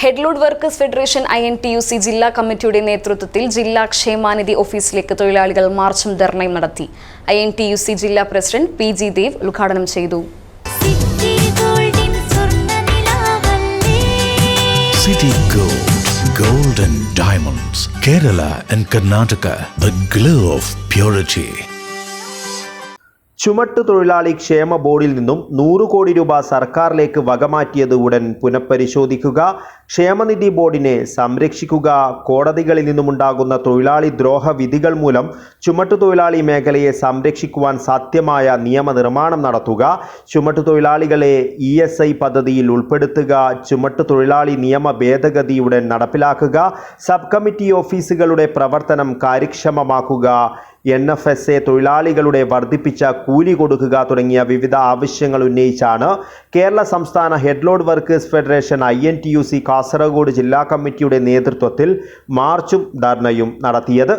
Headload workers federation I N T U C ജില്ലാ കമ്മിറ്റിയുടെ നേതൃത്വത്തിൽ ജില്ലാ ക്ഷേമാനിധി ഓഫീസിലേക്ക് തൊഴിലാളികൾ മാർച്ചും ധർണയും നടത്തി. I N T U C ജില്ലാ പ്രസിഡന്റ് പി ജി ദേവ് ഉദ്ഘാടനം ചെയ്തു. City Gold, Golden Diamonds, Kerala and Karnataka, the glow of purity. ചുമട്ടു തൊഴിലാളി ക്ഷേമ ബോർഡിൽ നിന്നും നൂറ് കോടി രൂപ സർക്കാരിലേക്ക് വകമാറ്റിയത് ഉടൻ പുനഃപരിശോധിക്കുക ക്ഷേമനിധി ബോർഡിനെ സംരക്ഷിക്കുക കോടതികളിൽ നിന്നുമുണ്ടാകുന്ന തൊഴിലാളി ദ്രോഹ വിധികൾ മൂലം ചുമട്ടുതൊഴിലാളി മേഖലയെ സംരക്ഷിക്കുവാൻ സാധ്യമായ നിയമനിർമ്മാണം നടത്തുക ചുമട്ടു തൊഴിലാളികളെ ഇ എസ് ഐ പദ്ധതിയിൽ ഉൾപ്പെടുത്തുക ചുമട്ടു തൊഴിലാളി നിയമ ഭേദഗതി ഉടൻ നടപ്പിലാക്കുക സബ് കമ്മിറ്റി ഓഫീസുകളുടെ പ്രവർത്തനം കാര്യക്ഷമമാക്കുക എൻ എഫ് എസ് എ തൊഴിലാളികളുടെ വർദ്ധിപ്പിച്ച കൂലി കൊടുക്കുക തുടങ്ങിയ വിവിധ ആവശ്യങ്ങൾ ഉന്നയിച്ചാണ് കേരള സംസ്ഥാന headload workers federation I N T U C Kasaragod ജില്ലാ കമ്മിറ്റിയുടെ നേതൃത്വത്തിൽ മാർച്ചും ധർണയും നടത്തിയത്.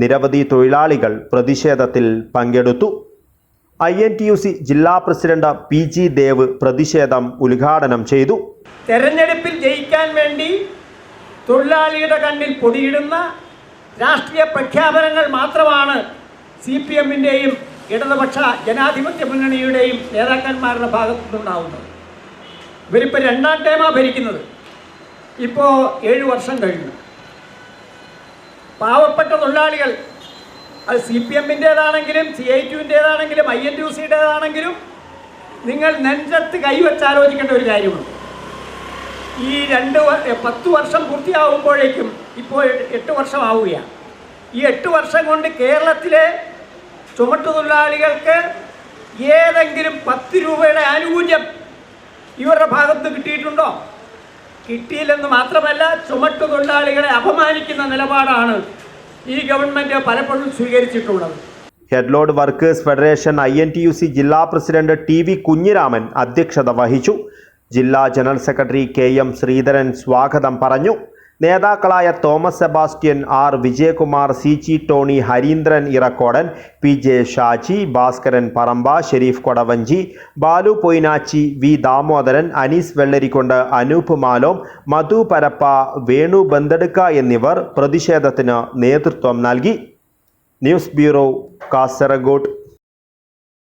നിരവധി തൊഴിലാളികൾ പ്രതിഷേധത്തിൽ പങ്കെടുത്തു. I N T U C ജില്ലാ പ്രസിഡന്റ് പി ജി ദേവ് പ്രതിഷേധം ഉദ്ഘാടനം ചെയ്തു. തെരഞ്ഞെടുപ്പിൽ ജയിക്കാൻ വേണ്ടി തൊഴിലാളിയുടെ കണ്ണിൽ പൊടിയിടുന്ന രാഷ്ട്രീയ പ്രഖ്യാപനങ്ങൾ മാത്രമാണ് സി പി എമ്മിന്റെയും ഇടതുപക്ഷ ജനാധിപത്യ മുന്നണിയുടെയും നേതാക്കന്മാരുടെ ഭാഗത്തുനിന്നുണ്ടാവുന്നത്. ഇവരിപ്പോൾ രണ്ടാം ടൈമാണ് ഭരിക്കുന്നത്. ഇപ്പോൾ ഏഴു വർഷം കഴിഞ്ഞു. പാവപ്പെട്ട തൊഴിലാളികൾ അത് സി പി എമ്മിന്റേതാണെങ്കിലും സി ഐ ടുവിന്റേതാണെങ്കിലും ഐ എൻ ടി സിയുടേതാണെങ്കിലും നിങ്ങൾ നെഞ്ചത്ത് കൈവച്ചാലോചിക്കേണ്ട ഒരു കാര്യമുണ്ട്. ഈ രണ്ട് പത്ത് വർഷം പൂർത്തിയാവുമ്പോഴേക്കും ഇപ്പോൾ എട്ട് വർഷം ആവുകയാണ് ഈ എട്ട് വർഷം കൊണ്ട് കേരളത്തിലെ ചുമട്ടുതൊഴിലാളികൾക്ക് ഏതെങ്കിലും പത്ത് രൂപയുടെ ആനുകൂല്യം ഇവരുടെ ഭാഗത്ത് കിട്ടിയിട്ടുണ്ടോ? കിട്ടിയില്ലെന്ന് മാത്രമല്ല ചുമട്ടുതൊഴിലാളികളെ അപമാനിക്കുന്ന നിലപാടാണ് ഈ ഗവൺമെന്റ് പലപ്പോഴും സ്വീകരിച്ചിട്ടുള്ളത്. ഹെഡ്ലോഡ് വർക്കേഴ്സ് ഫെഡറേഷൻ ഐ ജില്ലാ പ്രസിഡന്റ് ടി വി കുഞ്ഞിരാമൻ അധ്യക്ഷത വഹിച്ചു. ജില്ലാ general secretary K M Sreedharan സ്വാഗതം പറഞ്ഞു. നേതാക്കളായ Thomas Sebastian R Vijayakumar C ചി Tony Harindran Erakkodan P J Shaji Bhaskaran Paramba Sherif Kodavanchi Balu Poinachi V Damodaran Anees Vellarikundu Anoop Malom Madhu Parappa Venu Bandadukka എന്നിവർ പ്രതിഷേധത്തിന് നേതൃത്വം നൽകി. News bureau Kasaragod.